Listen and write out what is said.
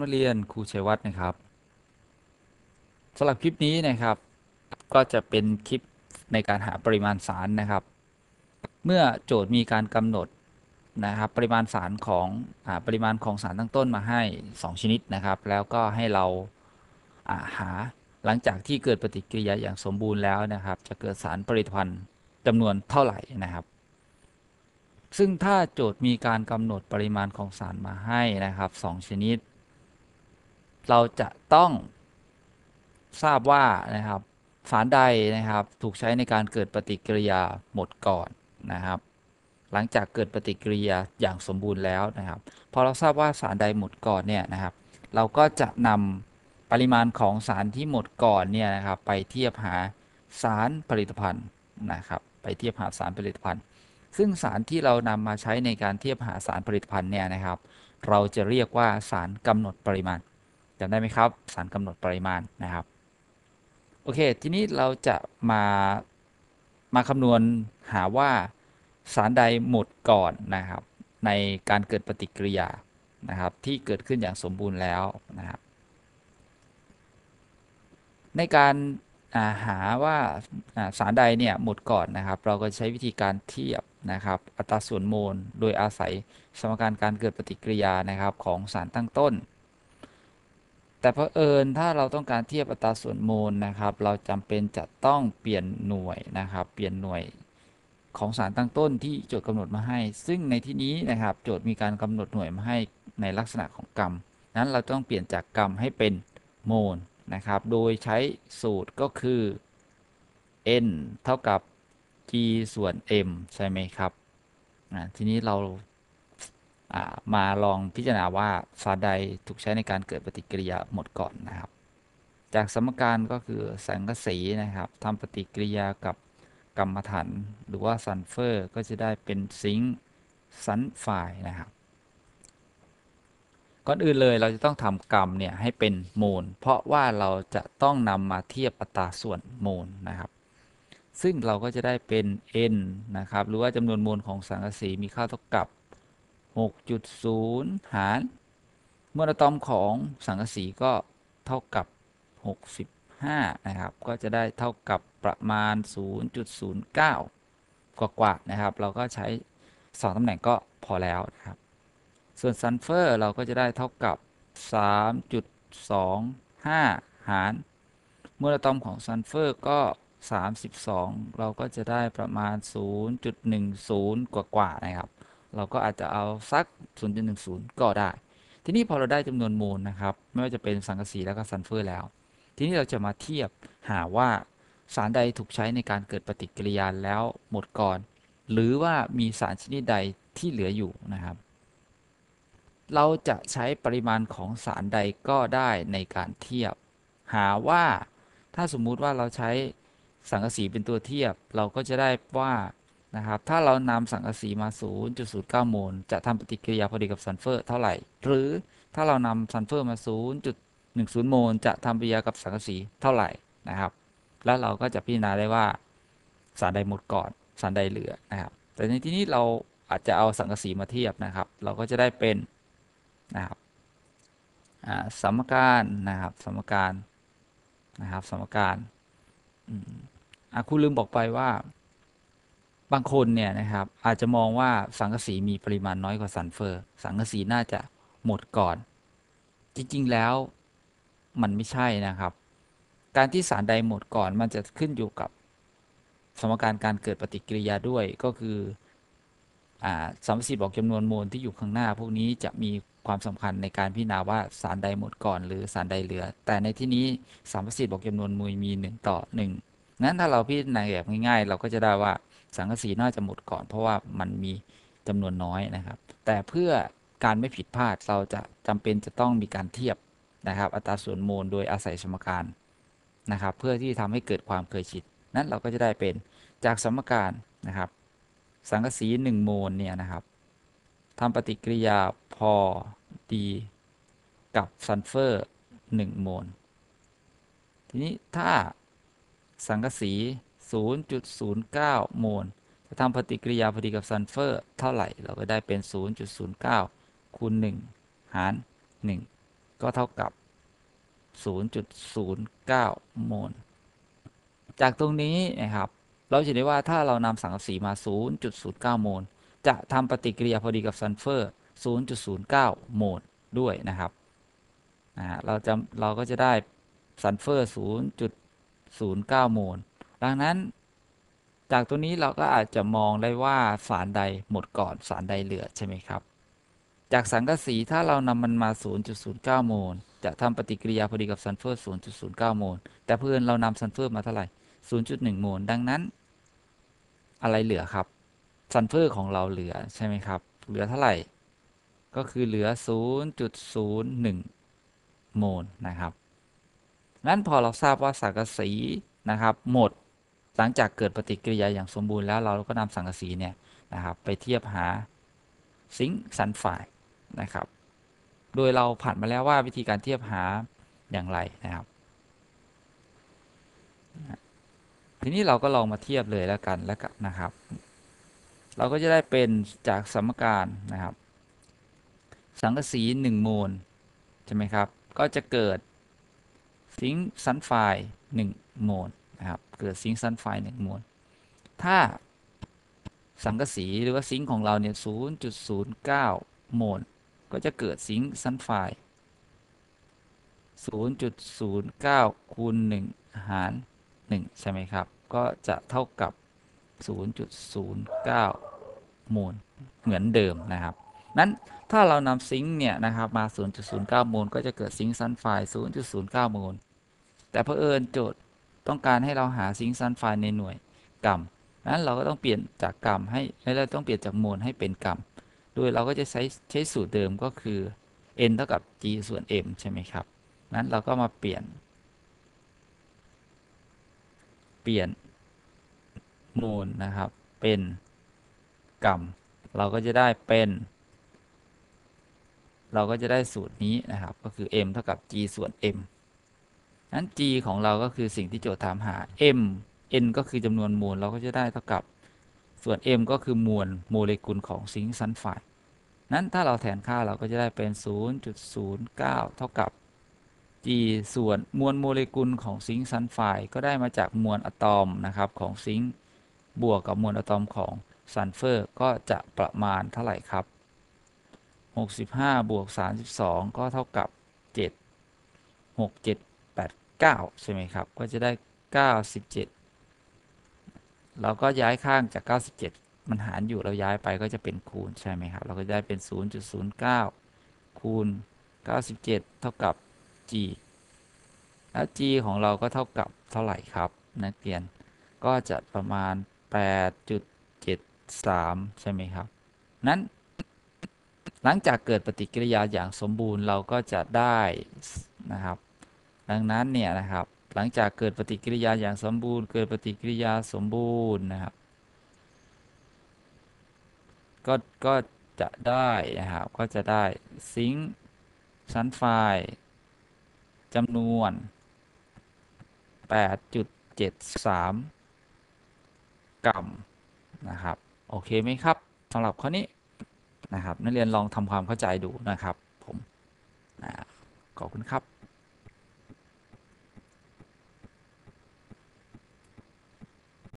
นักเรียนครูชัยวัฒน์นะครับสำหรับคลิปนี้นะครับ ก็จะเป็นคลิปในการหาปริมาณสารนะครับ เมื่อโจทย์มีการกำหนดนะครับ ปริมาณสารของอาปริมาณของสารตั้งต้นมาให้ 2 ชนิดนะครับ แล้วก็ให้เราอ่าหาหลังจากที่เกิดปฏิกิริยาอย่างสมบูรณ์แล้วนะครับ จะเกิดสารผลิตภัณฑ์จำนวนเท่าไหร่นะครับซึ่งถ้าโจทย์มีการกำหนดปริมาณของสารมาให้นะครับ 2 ชนิด เราจะต้องทราบว่านะครับ สารใดนะครับถูกใช้ในการเกิดปฏิกิริยาหมดก่อนนะครับ หลังจากเกิดปฏิกิริยาอย่างสมบูรณ์แล้วนะครับพอเราทราบว่าสารใดหมดก่อนเนี่ยนะครับ เราก็จะนำปริมาณของสารที่หมดก่อนเนี่ยนะครับ ไปเทียบหาสารผลิตภัณฑ์นะครับ ไปเทียบหาสารผลิตภัณฑ์ ซึ่งสารที่เรานำมาใช้ในการเทียบหาสารผลิตภัณฑ์เนี่ยนะครับ เราจะเรียกว่าสารกำหนดปริมาณ จำได้ไหมครับ สารกำหนดปริมาณนะครับ โอเค ทีนี้เราจะมามาคำนวณหาว่าสารใดหมดก่อนนะครับ ในการเกิดปฏิกิริยานะครับ ที่เกิดขึ้นอย่างสมบูรณ์แล้วนะครับ ในการาหาว่าอ่าสารใดเนี่ยหมดก่อนนะครับ เราก็ใช้วิธีการเทียบนะครับ อัตราส่วนโมล โดยอาศัยสมการการเกิดปฏิกิริยานะครับของสารตั้งต้น แต่เพอเอิญถ้าเราต้องการเทียบอัตราส่วนโมลนะครับ เราจำเป็นจะต้องเปลี่ยนหน่วยนะครับ เปลี่ยนหน่วยของสารตั้งต้นที่โจทย์กำหนดมาให้ ซึ่งในที่นี้นะครับโจทย์มีการกำหนดหน่วยมาให้ในลักษณะของกรัมนั้นเราต้องเปลี่ยนจากกรัมให้เป็นโมลนะครับ โดยใช้สูตรก็คือ n เท่ากับ g ส่วน m ใช่ไหมครับทีนี้เรา มาลองพิจารณาว่าสารใดถูกใช้ในการเกิดปฏิกิริยาหมดก่อนนะครับ จากสมการก็คือแสงกะสีนะครับทำปฏิกิริยากับกรรมฐานหรือว่าซัลเฟอร์ก็จะได้เป็นซิงค์ซัลไฟนะครับก่อนอื่นเลยเราจะต้องทำกรรมเนี่ยให้เป็นโมลเพราะว่าเราจะต้องนำมาเทียบอัตราส่วนโมลนะครับ ซึ่งเราก็จะได้เป็น n นะครับ หรือว่าจำนวนโมลของสังกะสีมีค่าเท่ากับ 6.0 หาร มวลอะตอมของสังกะสีก็เท่ากับ 65 นะครับ ก็จะได้เท่ากับประมาณ 0.09 กว่าๆนะครับ เราก็ใช้ 2ตำแหน่งก็พอแล้วนะครับ ส่วนซัลเฟอร์เราก็จะได้เท่ากับ 3.25 หารมวลอะตอมของซัลเฟอร์ก็32 เราก็จะได้ประมาณ 0.10 กว่ากว่าๆนะครับ เราก็อาจจะเอาสัก 0.10 ก็ได้ ทีนี้พอเราได้จำนวนโมลนะครับ ไม่ว่าจะเป็นสังกะสีแล้วก็ซัลเฟอร์แล้ว ทีนี้เราจะมาเทียบหาว่าสารใดถูกใช้ในการเกิดปฏิกิริยาแล้วหมดก่อน หรือว่ามีสารชนิดใดที่เหลืออยู่นะครับ เราจะใช้ปริมาณของสารใดก็ได้ในการเทียบ หาว่าถ้าสมมุติว่าเราใช้สังกะสีเป็นตัวเทียบ เราก็จะได้ว่า นะครับ ถ้าเรานำสังกะสีมา 0.09 โมล จะทำปฏิกิริยาพอดีกับซัลเฟอร์เท่าไหร่ หรือถ้าเรานำซัลเฟอร์มา 0.10 โมล จะทำปฏิกิริยากับสังกะสีเท่าไหร่นะครับ แล้วเราก็จะพิจารณาได้ว่าสารใดหมดก่อน สารใดเหลือนะครับ แต่ในที่นี้เราอาจจะเอาสังกะสีมาเทียบนะครับ เราก็จะได้เป็นนะครับอ่าสมการนะครับ สมการนะครับ สมการอะครูลืมบอกไปว่า บางคนเนี่ยนะครับอาจจะมองว่าสังกะสีมีปริมาณน้อยกว่าซัลเฟอร์ สังกะสีน่าจะหมดก่อน จริงๆแล้วมันไม่ใช่นะครับ การที่สารใดหมดก่อนมันจะขึ้นอยู่กับสมการการเกิดปฏิกิริยาด้วยก็คืออ่าสามสิบบอกจำนวนโมลที่อยู่ข้างหน้า พวกนี้จะมีความสำคัญในการพิจารณาว่าสารใดหมดก่อน หรือสารใดเหลือ แต่ในที่นี้สามสิบบอกจำนวนโมลมีหนึ่งต่อหนึ่งนั้นถ้าเราพิจารณาแบบง่ายๆ เราก็จะได้ว่า สังกะสีน่าจะหมดก่อน เพราะว่ามันมีจำนวนน้อยนะครับ แต่เพื่อการไม่ผิดพลาดเราจะจำเป็นจะต้องมีการเทียบนะครับ อัตราส่วนโมลโดยอาศัยสมการนะครับ เพื่อที่ทำให้เกิดความเคยชินนั้นเราก็จะได้เป็นจากสมการนะครับ สังกะสี1โมลเนี่ยนะครับทำปฏิกิริยาพอดีกับซัลเฟอร์1โมล ทีนี้ถ้าสังกะสี 0.09 โมลจะทำปฏิกิริยาพอดีกับซัลเฟอร์ เท่าไหร่ เราก็ได้เป็น 0.09 คูณ 1 หาร 1 ก็เท่ากับ 0.09 โมล จากตรงนี้นะครับ เราจะเห็นได้ว่าถ้าเรานำสังกะสีมา 0.09 โมล จะทำปฏิกิริยาพอดีกับซัลเฟอร์ 0.09 โมลด้วยนะครับนะเราจะเราก็จะได้ซัลเฟอร์ 0.09 โมล ดังนั้นจากตัวนี้เราก็อาจจะมองได้ว่าสารใดหมดก่อนสารใดเหลือใช่ไหมครับ จากสังกะสีถ้าเรานำมันมา 0.09 โมล จะทำปฏิกิริยาพอดีกับซัลเฟอร์ 0.09 โมล แต่เพื่อนเรานำซัลเฟอร์มาเท่าไหร่ 0.1 โมล ดังนั้น อะไรเหลือครับซัลเฟอร์ของเราเหลือใช่ไหมครับ เหลือเท่าไหร่ ก็คือเหลือ 0.01 โมลนะครับนั้นพอเราทราบว่าสังกะสีนะครับหมด หลังจากเกิดปฏิกิริยาอย่างสมบูรณ์แล้วเราก็นำสังกะสีเนี่ยนะครับไปเทียบหาซิงค์ซัลไฟด์นะครับ โดยเราผ่านมาแล้วว่าวิธีการเทียบหาอย่างไรนะครับ ทีนี้เราก็ลองมาเทียบเลยแล้วกันแล้วกันนะครับ เราก็จะได้เป็นจากสมการนะครับ สังกะสี1โมลใช่ไหมครับ ก็จะเกิดซิงค์ซัลไฟด์1โมล นะครับ เกิดซิงค์ซัลไฟด์1โมลถ้าสังกะสีหรือว่าซิงค์ของเราเนี่ย0.09 โมล ก็จะเกิดซิงค์ซัลไฟด์0.09 คูณ 1 หาร 1 ใช่ไหมครับ ก็จะเท่ากับ 0.09 โมล เหมือนเดิมนะครับ นั้นถ้าเรานำซิงค์เนี่ยนะครับมา 0.09 โมล ก็จะเกิดซิงค์ซัลไฟด์0.09 โมล แต่เผอิญโจทย์ ต้องการให้เราหาซิงค์ซัลไฟในหน่วยกรัมนั้นเราก็ต้องเปลี่ยนจากกรัมให้เราต้องเปลี่ยนจากโมลให้เป็นกรัม โดยเราก็จะใช้ใช้สูตรเดิมก็คือ n เท่ากับ g ส่วน m ใช่ไหมครับ นั้นเราก็มาเปลี่ยน เปลี่ยนโมลนะครับ เป็นกรัม เราก็จะได้เป็น เราก็จะได้สูตรนี้นะครับ ก็คือ m เท่ากับ g ส่วน m นั้น g ของเราก็คือสิ่งที่โจทย์ถามหา m n ก็คือจำนวนโมลเราก็จะได้เท่ากับส่วน m ก็คือมวลโมเลกุลของซิงค์ซัลไฟด์นั้นถ้าเราแทนค่าเราก็จะได้เป็น 0.09 เท่ากับ g ส่วนมวลโมเลกุลของซิงค์ซัลไฟด์ก็ได้มาจากมวลอะตอมนะครับของซิงค์บวกกับมวลอะตอมของซัลเฟอร์ก็จะประมาณเท่าไหร่ครับ 65 บวก 32 ก็เท่ากับ 7 6 7 9 ใช่ไหมครับ ก็จะได้ 97 เราก็ย้ายข้างจาก 97 มันหารอยู่เราย้ายไปก็จะเป็นคูณใช่ไหมครับ เราก็ได้เป็น 0.09 คูณ 97 เท่ากับ g แล้ว g ของเราก็เท่ากับเท่าไหร่ครับ นักเรียนก็จะประมาณ 8.73 ใช่ไหมครับ นั้นหลังจากเกิดปฏิกิริยาอย่างสมบูรณ์เราก็จะได้นะครับ ดังนั้นเนี่ยนะครับ หลังจากเกิดปฏิกิริยาอย่างสมบูรณ์ เกิดปฏิกิริยาสมบูรณ์นะครับ ก็ก็จะได้นะครับ ก็จะได้ซิงค์ซัลไฟด์จำนวน 8.73 กรัมนะครับ โอเคไหมครับสำหรับข้อนี้นะครับ นักเรียนลองทำความเข้าใจดูนะครับ ผมขอบคุณครับ